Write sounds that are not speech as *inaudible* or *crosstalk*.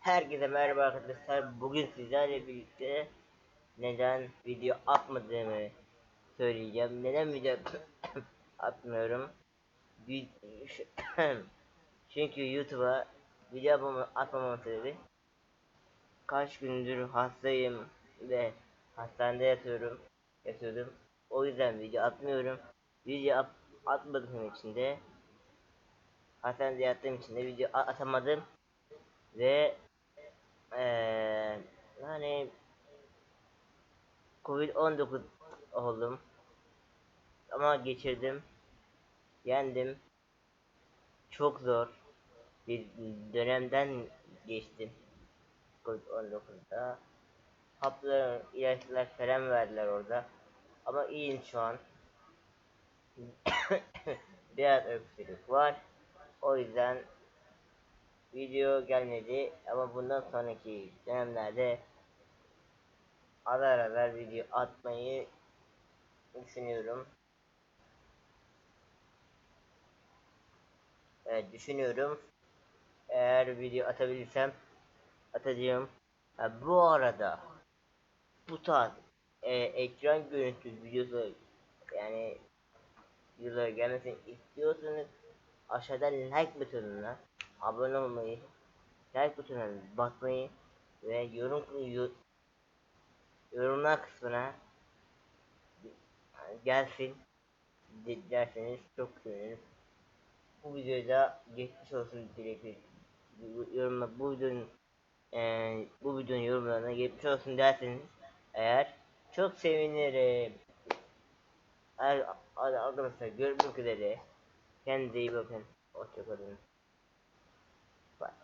Herkese merhaba arkadaşlar. Bugün sizlerle birlikte neden video atmadığımı söyleyeceğim. Neden video *coughs* atmıyorum? *coughs* Çünkü YouTube'a video atmama- atmamam sebebi kaç gündür hastayım ve hastanede yatıyorum. Yatıyordum. O yüzden video atmıyorum. Video at atmadığım için de hastanede yattığım için de video atamadım ve eee yani Covid-19 oldum. Ama geçirdim. Yendim. Çok zor bir dönemden geçtim Covid-19'da haplar ilaçlar falan verdiler orada. Ama iyiyim şu an. *coughs* Biraz öksürük var. O yüzden video gelmedi ama bundan sonraki dönemlerde ara ara video atmayı düşünüyorum. Evet düşünüyorum. Eğer video atabilirsem atacağım. Ha, bu arada bu tarz e, ekran görüntü videosu yani videolara gelmesini istiyorsanız aşağıdan like butonuna abone olmayı, like butonuna basmayı ve yorum yo- yorumlar kısmına gelsin de- derseniz çok sevinirim. Bu videoda geçmiş olsun dilekleri yorumla bu videonun eee, bu videonun yorumlarına geçmiş olsun derseniz eğer çok sevinirim. Ar- Arkadaşlar görmek üzere. Kendinize iyi bakın. Hoşçakalın. but